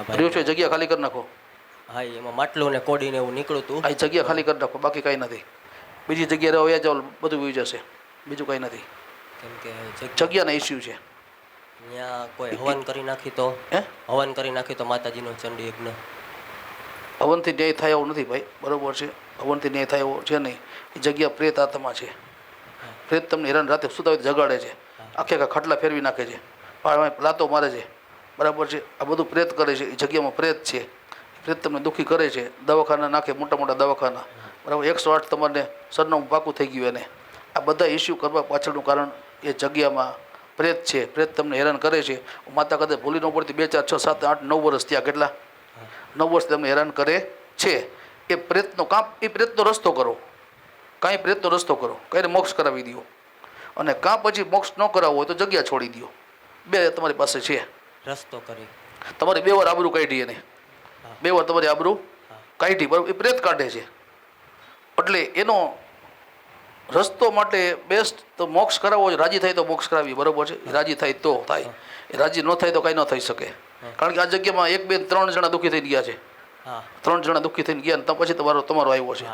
રહ્યું છે? જગ્યા ખાલી કરી નાખો. હા એમાં માટલું ને કોડીને એવું નીકળું હતું આ જગ્યા ખાલી કરી નાખો બાકી કાંઈ નથી. બીજી જગ્યાએ રહો જાઓ બધું વી જશે. બીજું કાંઈ નથી. કેમ કે જગ્યાના ઇસ્યુ છે. ત્યાં કોઈ હવન કરી નાખી તો? હે? હવન કરી નાખી તો માતાજીનો ચંડી યજ્ઞ. હવનથી ન્યાય થાય એવું નથી ભાઈ બરોબર છે? હવનથી ન્યાય થાય એવો છે નહીં. એ જગ્યા પ્રેત આત્મા છે. પ્રેત તમને હેરાન રાતે સુતા જગાડે છે. આખે આખા ખાટલા ફેરવી નાખે છે. લાતો મારે છે. બરાબર છે? આ બધું પ્રેત કરે છે, એ જગ્યામાં પ્રેત છે. પ્રેત તમને દુઃખી કરે છે. દવાખાના નાખે, મોટા મોટા દવાખાના. બરાબર, એકસો આઠ તમારે સરનામું પાકું થઈ ગયું એને. આ બધા ઇસ્યુ કરવા પાછળનું કારણ એ જગ્યામાં પ્રેત છે. પ્રેત તમને હેરાન કરે છે. માતા કદાચ ભૂલી ન પડતી બે ચાર છ સાત આઠ નવ વર્ષ ત્યાં કેટલા? નવ વર્ષ તમને હેરાન કરે છે. એ પ્રેતનો કામ, એ પ્રેતનો રસ્તો કરો. કાંઈ પ્રેતનો રસ્તો કરો. કાંઈને મોક્ષ કરાવી દો અને કાં પછી મોક્ષ ન કરાવવો હોય તો જગ્યા છોડી દો બે તમારી પાસે છે. રસ્તો કરી. તમારી બે વાર આબરૂ કાઢી એને. બે વાર તમારી આબરૂ કાઢી બરાબર એ પ્રેત કાઢે છે. એટલે એનો રસ્તો માટે બેસ્ટ તો મોક્ષ કરાવવો રાજી થાય તો મોક્ષ કરાવી બરાબર છે? રાજી થાય તો થાય. રાજી ન થાય તો કાંઈ ન થઈ શકે. કારણ કે આ જગ્યામાં એક બે ત્રણ જણા દુઃખી થઈ ગયા છે. ત્રણ જણા દુઃખી થઈને ગયા તો પછી તમારો તમારો આવ્યો છે.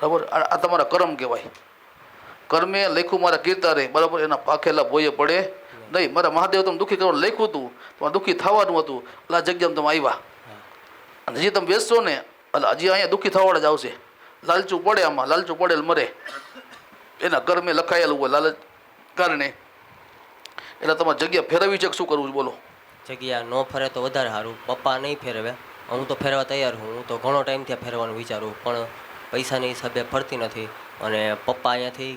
બરાબર? આ તમારા કર્મ કહેવાય. કર્મે લખ્યું મારા કીર્તારે બરાબર? એના પાખેલા ભોયે પડે નહીં મારા મહાદેવ તમે દુઃખી કરવા લખ્યું હતું તમારે દુઃખી થવાનું હતું. એટલે આ જગ્યામાં તમે આવ્યા. અને હજી તમે બેસશો ને એટલે હજી અહીંયા દુઃખી થવાવાળા જ આવશે. લાલચું પડે આમાં લાલચું પડેલ મરે. એના કર્મે લખાયેલું હોય લાલચ કારણે. એટલે તમારે જગ્યા ફેરવી છે શું કરવું બોલો. જગ્યા ન ફરે તો વધારે સારું. પપ્પા નહીં ફેરવે. હું તો ફેરવા તૈયાર હું હું તો ઘણો ટાઈમ ત્યાં ફેરવાનું વિચારું પણ પૈસાની હિસાબે ફરતી નથી અને પપ્પા અહીંયાથી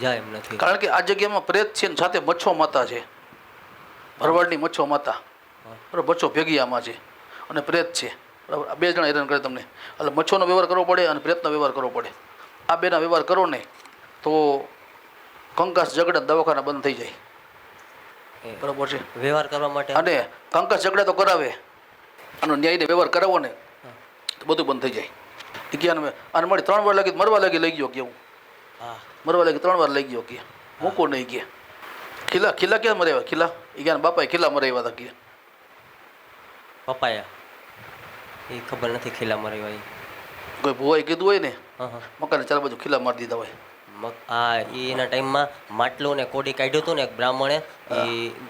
જાય એમ નથી. કારણ કે આ જગ્યામાં પ્રેત છે ને સાથે મચ્છો માતા છે. ભરવાડની મચ્છો માતા. બરાબર મચ્છો ભેગી આમાં છે. અને પ્રેત છે. બરાબર આ બે જણા હેરાન કરે તમને. એટલે મચ્છોનો વ્યવહાર કરવો પડે અને પ્રેતનો વ્યવહાર કરવો પડે. આ બેના વ્યવહાર કરો ને તો કંકાસ ઝઘડા દવાખાના બંધ થઈ જાય. બરાબર છે? વ્યવહાર કરવા માટે? અને કંકાસ ઝઘડા તો કરાવે. આનો ન્યાયને વ્યવહાર કરાવો ને તો બધું બંધ થઈ જાય. એ ગયા ને અને મારી ત્રણ વાર લાગી મરવા લાગી લઈ ગયો કે હું. મરવા લાગી ત્રણ વાર લઈ ગયો કે. મૂકો નહીં કે. ખીલા ખીલા ક્યાં મરાવ્યા? ખીલા? એ ગયા બાપાએ ખીલા મરાવ્યા હતા ગયા પપ્પાએ? એ ખબર નથી ખીલા મરી એ કોઈ ભુવાએ કીધું હોય ને? હા હા. મકાને ચાર બાજુ ખીલા મારી દીધા હોય. ઈ એના ટાઈમમાં માટલું ને કોડી કાઢ્યું હતું ને એક બ્રાહ્મણે એ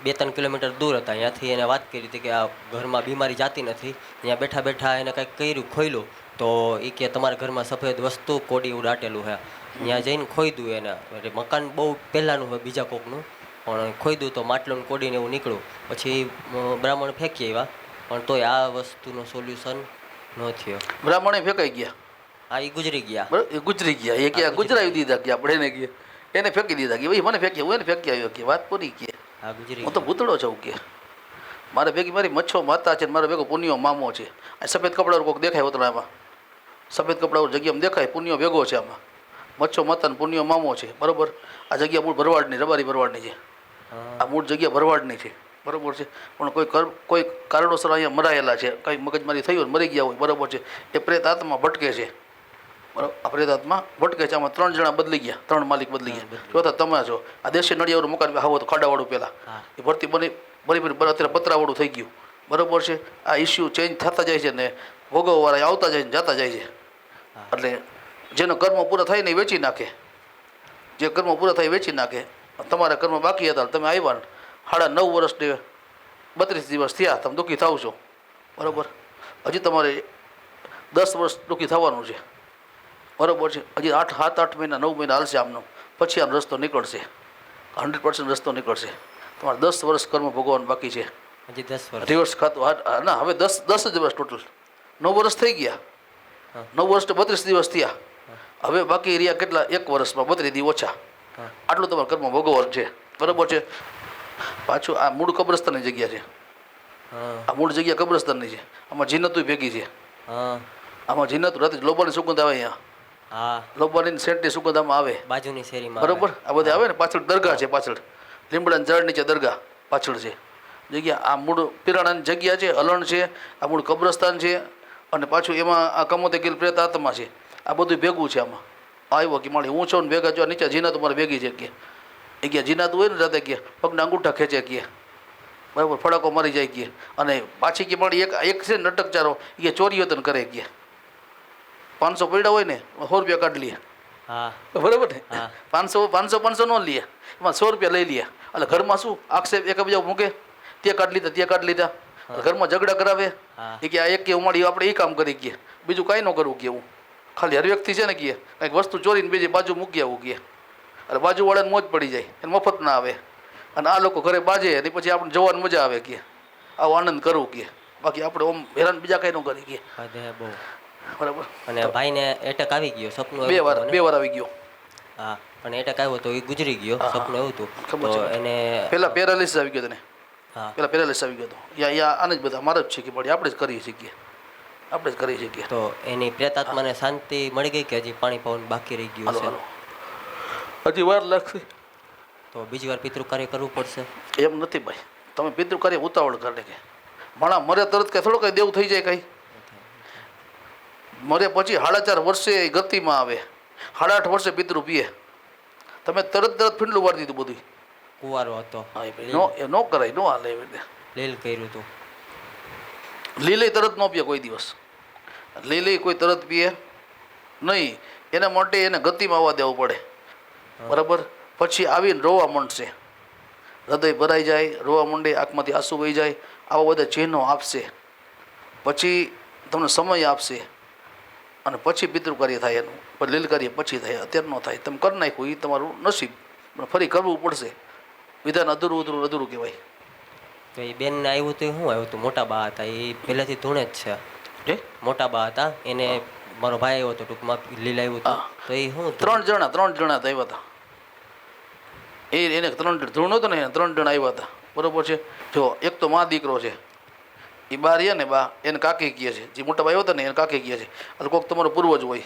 બે ત્રણ કિલોમીટર દૂર હતા. ત્યાંથી એને વાત કરી હતી કે આ ઘરમાં બીમારી જાતી નથી. ત્યાં બેઠા બેઠા એને કંઈક કર્યું ખોયલું. તો એ કે તમારા ઘરમાં સફેદ વસ્તુ કોડી દાટેલું છે ત્યાં જઈને ખોઈદું એને. એટલે મકાન બહુ પહેલાંનું હોય બીજા કોકનું. પણ ખોઈદું તો માટલું કોડીને એવું નીકળ્યું. પછી બ્રાહ્મણ ફેંકી આવ્યા પણ તોય આ વસ્તુનું સોલ્યુશન ન થયો. બ્રાહ્મણે ફેંકાઈ ગયા? આ એ ગુજરી ગયા. બરાબર એ ગુજરી ગયા. એ ગયા ગુજરાવી દીધા કે આપણે એને ગયા એને ફેંકી દીધા કે ભાઈ મને ફેંકી હું એને ફેંકી આવ્યો કે વાત પૂરી કે. આ ગુજરી હું તો ગયા. ભૂતળો છું કે. મારે ભેગી મારી મચ્છો માતા છે મારો ભેગો પુનિયો મામો છે. આ સફેદ કપડા કોઈક દેખાય ઉતરામાં સફેદ કપડા જગ્યામાં દેખાય પુનિયો ભેગો છે આમાં. મચ્છો માતા ને પુનિયો મામો છે. બરોબર? આ જગ્યા મૂળ ભરવાડની રબારી ભરવાડની છે. હા. આ મૂળ જગ્યા ભરવાડની છે. બરોબર છે? પણ કોઈ કોઈ કારણોસર અહીંયા મરાયેલા છે. કંઈ મગજમારી થયું મરી ગયા હોય બરાબર છે. એ પ્રેત આત્મા ભટકે છે. બરાબર આ પ્રેત આત્મા ભટકે છે. આમાં ત્રણ જણા બદલી ગયા. ત્રણ માલિક બદલી ગયા. જોતા તમે છો આ દેશી નડિયાવાળું મકાન હાવો તો ખાડાવાળું પહેલાં એ ભરતી બની બની બની અત્યારે પતરાવાળું થઈ ગયું. બરાબર છે? આ ઇસ્યુ ચેન્જ થતા જાય છે ને ભોગવવાળા આવતા જાય ને જતા જાય છે. એટલે જેનો કર્મ પૂરા થાય ને એ વેચી નાખે. જે કર્મ પૂરા થાય વેચી નાખે. તમારા કર્મ બાકી હતા તમે આવ્યા સાડા નવ વર્ષને બત્રીસ દિવસ થયા તમે દુઃખી થાવ છો. બરાબર? હજી તમારે દસ વર્ષ દુઃખી થવાનું છે. બરાબર છે? હજી આઠ સાત આઠ મહિના નવ મહિના હાલશે આમનો. પછી આનો રસ્તો નીકળશે. હંડ્રેડ પર્સન્ટ રસ્તો નીકળશે. તમારે દસ વર્ષ કર્મ ભોગવવાનું બાકી છે. હજી દસ વર્ષ. રિવર્સ ખાતું ના હવે દસ દસ જ વર્ષ ટોટલ નવ વર્ષ થઈ ગયા. નવ વર્ષ બત્રીસ દિવસ થયા. હવે બાકી રહ્યા કેટલા? એક વર્ષમાં બત્રીસ દિવસ ઓછા. આટલું તમારે કર્મ ભોગવવાનું છે. બરાબર છે? પાછું આ મૂળ કબ્રસ્તાનની જગ્યા છે. આ મૂળ જગ્યા કબ્રસ્તાનની છે. આમાં જીનતું ભેગી છે. આમાં જીનત રાતે લોબાની સુગંધ આવે અહીંયા. હા. લોબાની સેન્ટની સુગંધ આમાં આવે. બાજુની શેરીમાં બરોબર? આ બધા આવે ને? પાછળ દરગાહ છે પાછળ. લીમડાની ઝાડ નીચે દરગાહ પાછળ છે. જગ્યા આ મૂળ પિરાણાની જગ્યા છે અલણ છે આ મૂળ કબ્રસ્તાન છે અને પાછું એમાં આ કમોતે ગીલ પ્રેત આત્મા છે. આ બધું ભેગું છે આમાં. આવ્યો કે માણી હું છું ને ભેગા જો નીચે જીનાત મારે ભેગી છે કે. એ ગયા જીનાત હોય ને રાતે ગયા પગના અંગૂઠા ખેંચે ગયા બરાબર ફડાકો મારી જાય કે. અને પાછી કે માણી એક એક છે નટકચારો એ ચોરીઓ તને કરે કે. પાંચસો પડ્યા હોય ને સો રૂપિયા કાઢ લઈએ હા. બરાબર ને? હા. પાંચસો પાંચસો પાંચસો નો લઈએ એમાં સો રૂપિયા લઈ લઈએ એટલે ઘરમાં શું? આક્ષેપ એકબીજા મૂકે. તે કાઢ લીધા તે કાઢ લીધા. ઘરમાં ઝઘડા કરાવે. એ કે આ એક કે ઉમાડી આપણે એ કામ કરી ગયા બીજું કાંઈ ન કરવું કે એવું ખાલી હર વ્યક્તિ છે ને કે કંઈક વસ્તુ ચોરીને બીજી બાજુ મૂકી આવું કે અને બાજુવાળાને મોજ પડી જાય એને મફત ના આવે. અને આ લોકો ઘરે બાજે અને પછી આપણે જવાની મજા આવે કે આવો આનંદ કરવું કે બાકી આપણે ઓમ હેરાન બીજા કઈ ન કરી કે બરાબર? અને ભાઈને એટેક આવી ગયો સપનું બે વાર બે વાર આવી ગયો. હા પણ એટેક આવ્યો તો એ ગુજરી ગયો. સપનું એવું હતું. તો. એને પેલા પેરાલિસિસ આવી ગયો તને. હા. પેલા પેરાલિસિસ આવી ગયો હતો યા યા આને જ બધા મારા જ છે કે પડી આપણે જ કરી શકીએ આપણે જ કરી શકીએ. તો એની પ્રેતાત્માને શાંતિ મળી ગઈ કે હજી પાણી પવન બાકી રહી ગયું છે હજી વાર લાગશે. તો બીજી વાર પિતૃ કાર્ય કરવું પડશે? એમ નથી ભાઈ. તમે પિતૃ કાર્ય ઉતાવળ કરે કે. ભણા મરે તરત કે થોડું કંઈ દેવું થઈ જાય કંઈ. મરે પછી સાડા ચાર વર્ષે ગતિમાં આવે. સાડા આઠ વર્ષે પિતૃ પીએ. તમે તરત તરત ફીંડલું વાળી દીધું બધું કુવારો હતો. નો એ નો કરાય નો હાલે લીલ કર્યું હતું. લીલે તરત ન પીએ કોઈ દિવસ. લીલે કોઈ તરત પીએ. નહીં એના માટે એને ગતિમાં આવવા દેવું પડે. બરાબર? પછી આવીને રોવા માંડશે. હૃદય ભરાઈ જાય રોવા માંડે આંખમાંથી આંસુ વહી જાય આવા બધા ચિહ્નો આપશે. પછી તમને સમય આપશે. અને પછી પિતૃ કાર્ય થાય એનું. પણ લીલ કાર્ય પછી થાય અત્યારે ન થાય. તમે કરી નાખ્યું એ તમારું નસીબ. પણ ફરી કરવું પડશે. વિધાન અધૂરું અધૂરું અધૂરું કહેવાય. તો એ બેનને આવ્યું તો શું આવ્યું હતું મોટા બા હતા એ પહેલાંથી ધૂણે જ છે. મોટા બા હતા. એને મારો ભાઈ આવ્યો હતો ટૂંકમાં લીલા આવ્યો હતું. તો એ હું ત્રણ જણા ત્રણ જણા આવ્યા હતા. એ એને ત્રણ ધૂણ હતો ને એને ત્રણ જણા આવ્યા હતા. બરોબર છે? જો એક તો મા દીકરો છે. એ બા રહીએ ને બા એને કાકી કહે છે. જે મોટા ભાઈ હતા ને એને કાકી કહે છે. અને કોઈક તમારો પૂર્વજ હોય.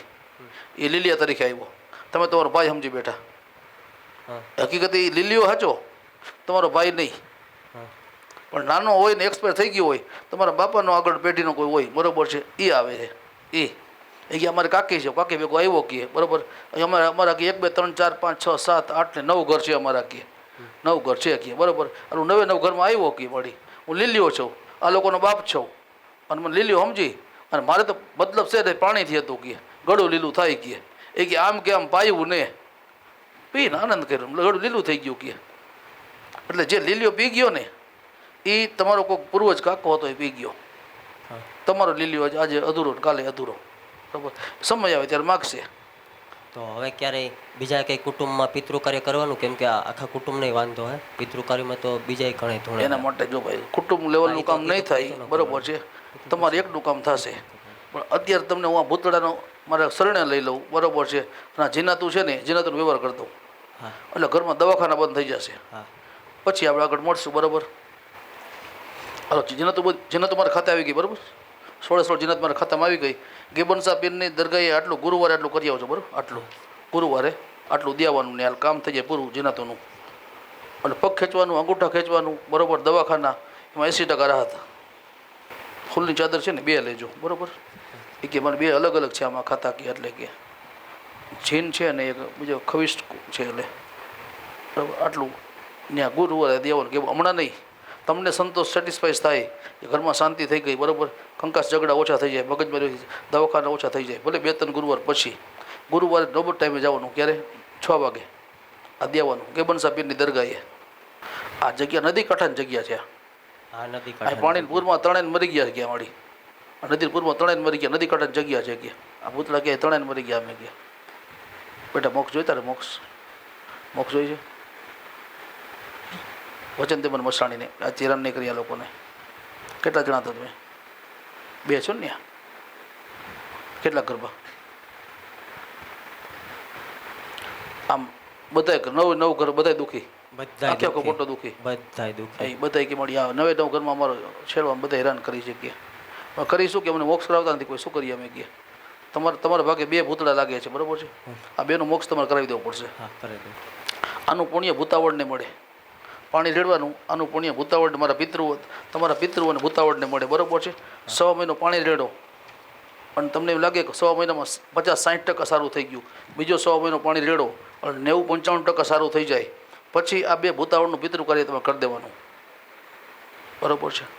એ લીલિયા તરીકે આવ્યો. તમે તમારો ભાઈ સમજી બેઠા. હકીકત એ લીલીઓ હાચો? તમારો ભાઈ નહીં. પણ નાનો હોય ને એક્સપાયર થઈ ગયો હોય, તમારા બાપાનો આગળ પેઢીનો કોઈ હોય, બરોબર છે એ આવે છે એ એ કે અમારે કાકી છે, કાકી ભેગો આવ્યો કીએ બરાબર? અમારા અમારા કે એક, બે, ત્રણ, ચાર, પાંચ, છ, સાત, આઠ ને નવ ઘર છે અમારા કીએ નવ ઘર છે કીએ બરાબર? અને હું નવે નવ ઘરમાં આવ્યો કીએ મળી હું લીલીઓ છું, આ લોકોનો બાપ છું. અને મને લીલીઓ સમજી? અને મારે તો મતલબ છે પાણીથી હતું કીએ ગળું લીલું થાય કીએ એ કે આમ કે આમ પાયું ને. પીને આનંદ કર્યો. ગળું લીલું થઈ ગયું કીએ એટલે જે લીલીઓ પી ગયો ને એ તમારો કોઈક પૂર્વજ કાકો હતો એ પી ગયો. તમારો લીલીઓ આજે- આજે અધૂરો ને કાલે અધૂરો. બરાબર. સમય આવે ત્યારે માગશે. તો હવે ક્યારેય બીજા કંઈ કુટુંબમાં પિતૃ કાર્ય કરવાનું? કેમ કે આખા કુટુંબને વાંધો હે? પિતૃ કાર્યમાં તો બીજા ઘણા ધૂણે એના માટે જો ભાઈ કુટુંબ લેવલનું કામ નહીં થાય બરાબર છે. તમારે એકનું કામ થશે. પણ અત્યારે તમને હું આ ભૂતળાનો મારે શરણે લઈ લઉં બરાબર છે. અને જીનાતું છે ને જીનાતુનો વ્યવહાર કરી દઉં. એટલે ઘરમાં દવાખાના બંધ થઈ જશે. પછી આપણે આગળ મળશું બરાબર? હાલો જીનાતું જીનાતું મારા ખાતે આવી ગઈ, બરાબર? સોળે સોળ જીનાત મારા ખાતામાં આવી ગઈ. ગેબનસા બેનની દરગાહે આટલું ગુરુવારે આટલું કરી આવજો, બરાબર? આટલું. ગુરુવારે આટલું દેવાનું ને હાલ કામ થઈ જાય પૂરું જીનાતોનું. અને પગ ખેંચવાનું, અંગૂઠા ખેંચવાનું, બરાબર? દવાખાના, એમાં એંસી ટકા રાહત. ફૂલની ચાદર છે ને, બે લેજો, બરાબર? એ કે મારે બે અલગ અલગ છે આમાં, ખાતા કે એટલે કે. જીન છે ને એક બીજો ખવિષ્ટ છે એટલે. બરાબર? આટલું. ત્યાં ગુરુવારે દેવાનું કે હમણાં નહીં. તમને સંતોષ સેટિસ્ફાઈસ થાય. કે ઘરમાં શાંતિ થઈ ગઈ બરાબર? કંકાસ ઝઘડા ઓછા થઈ જાય મગજમારી દવાખાના ઓછા થઈ જાય. ભલે બે ત્રણ ગુરુવાર પછી. ગુરુવારે ડબલ ટાઈમે જવાનું. ક્યારે? છ વાગે. આ દેવાનું. કેબનસા પીરની દરગાહે. આ જગ્યા નદી કાંઠાની જગ્યા છે આ. નદી આ પૂરમાં ત્રણેય મરી ગયા ગયા વાળી? આ નદી પૂરમાં ત્રણેય મરી ગયા નદી કાંઠાની જગ્યા છે ગયા આ પૂતળા ગયા ત્રણેય મરી ગયા અમે ગયા બેટા મોક્ષ જોઈતા રે મોક્ષ? મોક્ષ જોઈ છે? વચન તે મસાણીને આ ચેરાન નહીં કર્યા લોકોને. કેટલા જણા હતા તમે? બે છો ને? કેટલા ગરબા? આમ બધાય નવ નવ ઘર બધાય દુઃખી. બધાય આખે આખો દુઃખી. મોટો દુઃખી? એ કે મળી આ નવે નવ ઘરમાં અમારો છેડવા બધા હેરાન કરી શકીએ. કરીશું કે અમને મોક્ષ કરાવતા નથી કોઈ? શું કરીએ અમે કે? તમારે તમારા ભાગે બે ભૂતળા લાગે છે બરાબર છે? આ બેનો મોક્ષ તમારે કરાવી દેવો પડશે. આનું પુણ્ય ભૂતાવળને મળે. પાણી રેડવાનું આનું પુણ્ય ભૂતાવળ મારા પિતૃઓ તમારા પિતૃઓ અને ભૂતાવળને મળે. બરાબર છે? સવા મહિનો પાણી રેડો. અને તમને એમ લાગે કે સવા મહિનામાં પચાસ સાઠ ટકા સારું થઈ ગયું. બીજો સવા મહિનો પાણી રેડો, અને નેવું પંચાવન ટકા સારું થઈ જાય. પછી આ બે ભૂતાવળનું પિતૃ કાર્ય તમે કરી દેવાનું. બરાબર છે?